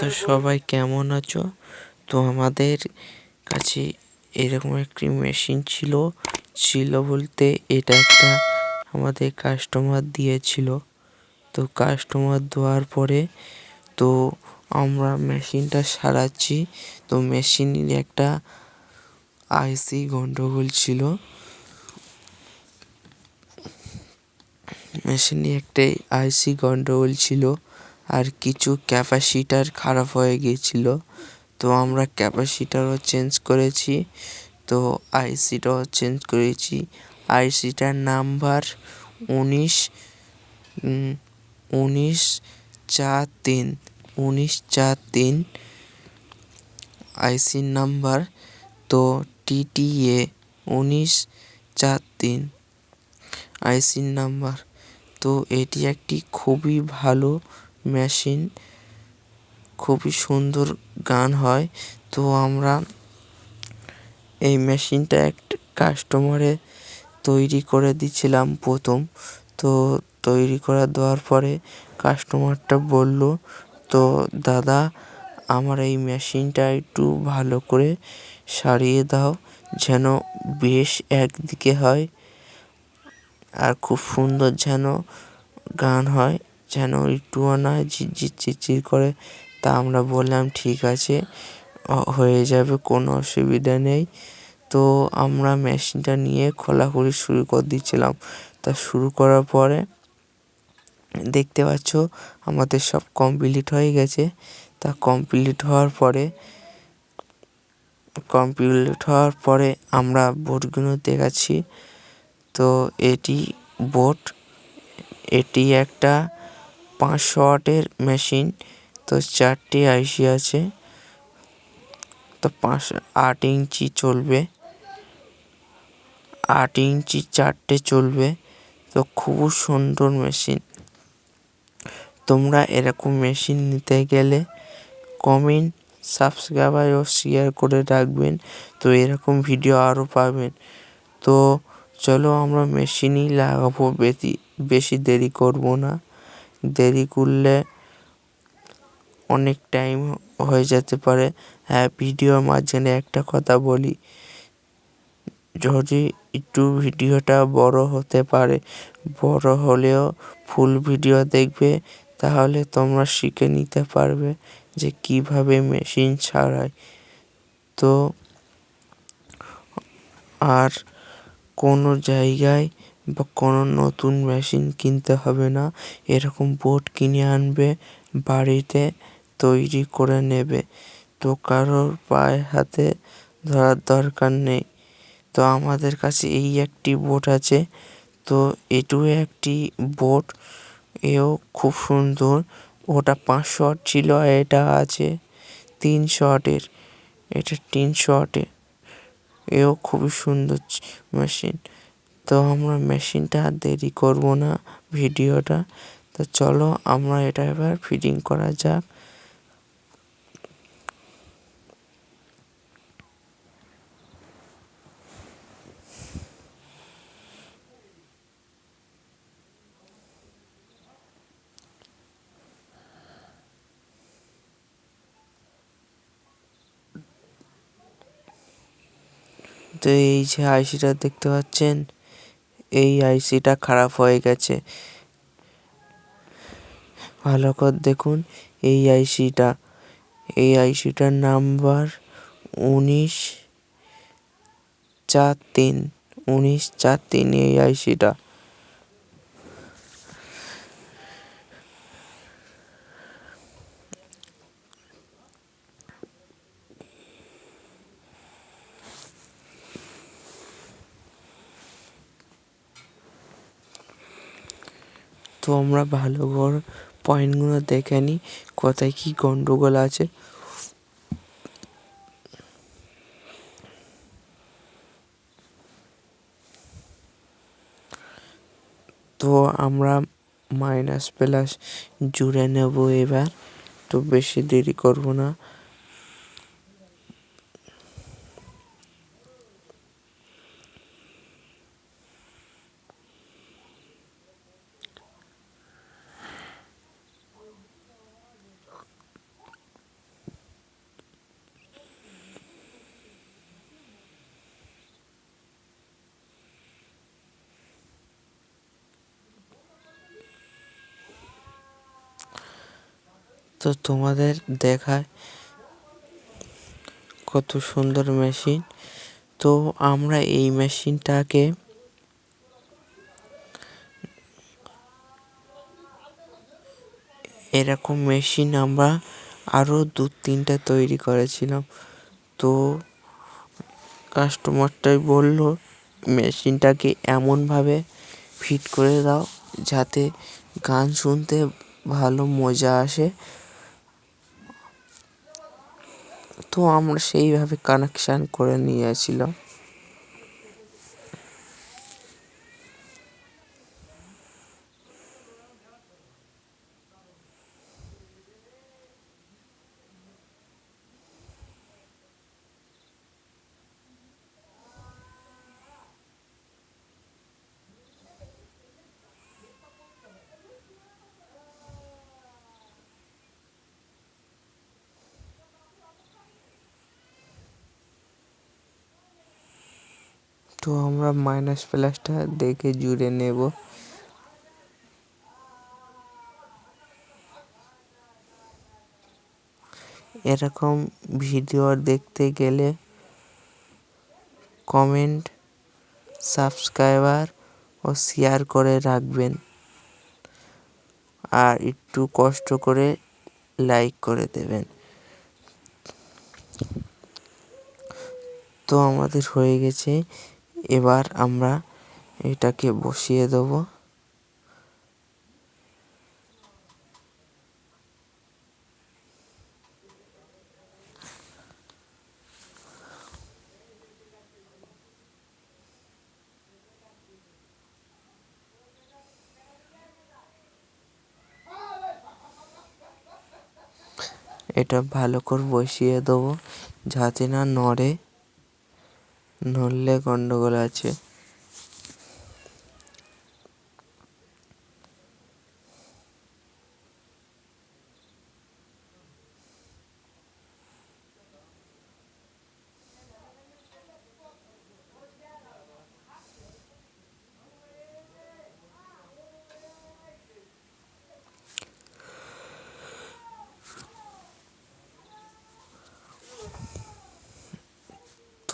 তো সবাই কেমন আছো? তো আমাদের কাছে এরকম একটি মেশিন ছিল ছিল বলতে এটা একটা আমাদের কাস্টমার দিয়েছিল। তো কাস্টমার দেওয়ার পরে তো আমরা মেশিনটা সারাচ্ছি। তো মেশিনের একটা আইসি গন্ডগোল ছিল। মেশিনে একটাই আইসি গন্ডগোল ছিল আর কিছু ক্যাপাসিটার খারাপ হয়ে গিয়েছিল। তো আমরা ক্যাপাসিটারও চেঞ্জ করেছি, তো আইসিটাও চেঞ্জ করেছি। আইসিটার নাম্বার উনিশ উনিশ চার তিন, উনিশ চার তিন আইসির নাম্বার। তো টিটিএ উনিশ চার তিন আইসির নাম্বার। তো এটি একটি খুবই ভালো মেশিন, খুবই সুন্দর গান হয়। তো আমরা এই মেশিনটা একটা কাস্টমারে তৈরি করে দিছিলাম প্রথম। তো তৈরি করে দেওয়ার পরে কাস্টমারটা বলল, তো দাদা, আমার এই মেশিনটা একটু ভালো করে সারিয়ে দাও, যেন বেশ একদিকে হয়। আর খুব সুন্দর যেন গান হয়, যেন একটুও না ঝিরঝির চিরচির করে। তা আমরা বললাম, ঠিক আছে হয়ে যাবে, কোনো অসুবিধা নেই। তো আমরা মেশিনটা নিয়ে খোলাখুলি শুরু করে দিয়েছিলাম তা শুরু করার পরে দেখতে পাচ্ছ, আমাদের সব কমপ্লিট হয়ে গেছে। তা কমপ্লিট হওয়ার পরে কমপ্লিট হওয়ার পরে আমরা বোর্ডগুলো দেখাচ্ছি তো এটি বোট, এটি একটা পাঁচশো ওয়াটের মেশিন, তো চারটি আইসি আছে, তো পাঁচ, আট ইঞ্চি চলবে, আট ইঞ্চি চারটে চলবে, তো খুব সুন্দর মেশিন। তোমরা এরকম মেশিন নিতে গেলে কমেন্ট সাবস্ক্রাইবার ও শেয়ার করে রাখবেন, তো এরকম ভিডিও আরও পাবেন। তো চলো আমরা মেশিনই লাগাবো, বেশি বেশি দেরি করব না। দেরি করলে অনেক টাইম হয়ে যেতে পারে। হ্যাঁ ভিডিওর মাঝখানে একটা কথা বলি। যদি একটু ভিডিওটা বড় হতে পারে, বড় হলেও ফুল ভিডিও দেখবে, তাহলে তোমরা শিখে নিতে পারবে যে কীভাবে মেশিন ছাড়ায়। তো, আর কোনো জায়গায় বা কোনো নতুন মেশিন কিনতে হবে না। এরকম বোর্ড কিনে আনবে, বাড়িতে তৈরি করে নেবে। তো কারোর পায়ে হাতে ধরার দরকার নেই। তো আমাদের কাছে এই একটি বোট আছে। তো এটুও একটি বোট, এও খুব সুন্দর। ওটা পাঁচশো ওয়াট ছিল এটা আছে তিনশো ওয়াটের এটা তিনশো ওয়াটের এও খুবই সুন্দর মেশিন তো আমরা মেশিনটা আর দেরি করব না, ভিডিওটা। তো চলো আমরা এটা এবার ফিটিং করা যাক। তো এই যে আইসিটা দেখতে পাচ্ছেন, এই আইসিটা খারাপ হয়ে গেছে। ভালো করে দেখুন, এই আইসিটা এই আইসিটার নাম্বার উনিশ চার তিন, উনিশ চার তিন এই আইসিটা তো আমরা ভালো করে পয়েন্টগুলো দেখে নিই, কোথায় কি গন্ডগোল আছে। তো আমরা মাইনাস প্লাস জুড়ে নেব এবার, তো বেশি দেরি করব না। তো তোমাদের দেখায় কত সুন্দর মেশিন। তো আমরা এই মেশিনটাকে এরকম মেশিন আমরা আরও দু তিনটা তৈরি করেছিলাম। তো কাস্টমারটাই বলল, মেশিনটাকে এমনভাবে ফিট করে দাও যাতে গান শুনতে ভালো মজা আসে। তো আমরা সেইভাবে কানেকশান করে নিয়েছিলাম। তো আমরা মাইনাস প্লাসটা দেখে জুড়ে নেব। এরকম ভিডিও দেখতে গেলে কমেন্ট সাবস্ক্রাইবার ও শেয়ার করে রাখবেন। আর একটু কষ্ট করে লাইক করে দেবেন। তো আমাদের হয়ে গেছে। এবার আমরা এটাকে বসিয়ে দেব। এটা ভালো করে বসিয়ে দেবো যাতে না নড়ে। নড়লে গন্ডগোল আছে।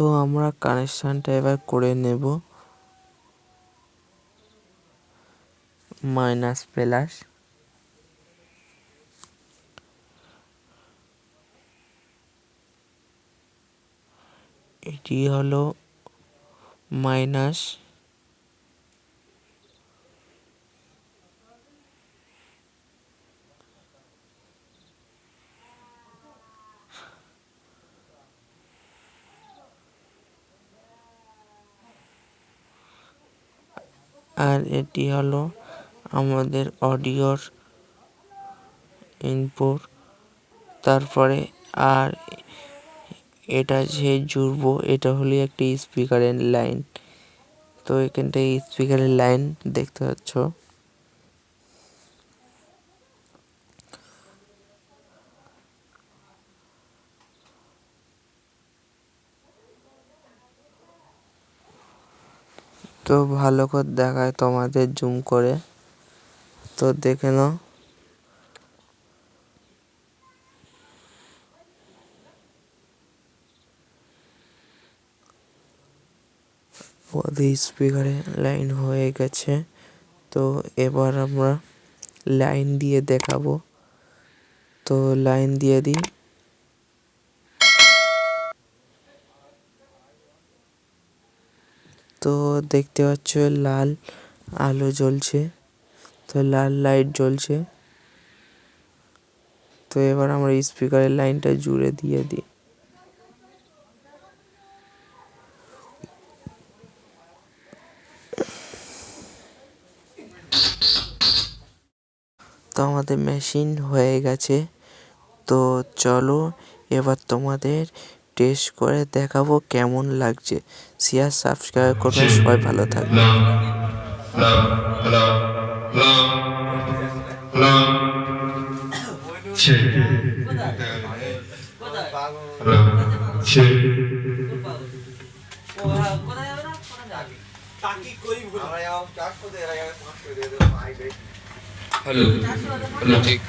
তো আমরা কানেকশানটা এবার করে নেব। মাইনাস প্লাস এটি হলো মাইনাস আর এটি হলো আমাদের অডিওর ইনপুট তারপরে আর এটা যে জুড়বো, এটা হলো একটি স্পিকারের লাইন তো এখানটায় স্পিকারের লাইন দেখতে পাচ্ছ। তো ভালো করে দেখায় তোমাদের জুম করে। তো দেখে নাও। স্পিকারে লাইন হয়ে গেছে। তো এবার আমরা লাইন দিয়ে দেখাবো। তো লাইন দিয়ে দিই। তো দেখতে পাচ্ছ লাল আলো জ্বলছে, তো লাল লাইট জ্বলছে। তো এবার আমরা স্পিকারের লাইনটা জুড়ে দিয়ে দিই। তো আমাদের মেশিন হয়ে গেছে। তো চলো এবার তোমাদের টেস্ট করে দেখাবো কেমন লাগছে। শেয়ার সাবস্ক্রাইব করবে সবাই ভালো থাকবে। Hello hello, hello, hello, hello. ছি hello, ছি hello, hello, ঠিক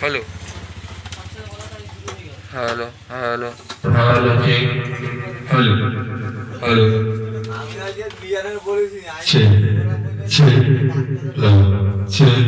hello hello hello hello check hello hello check check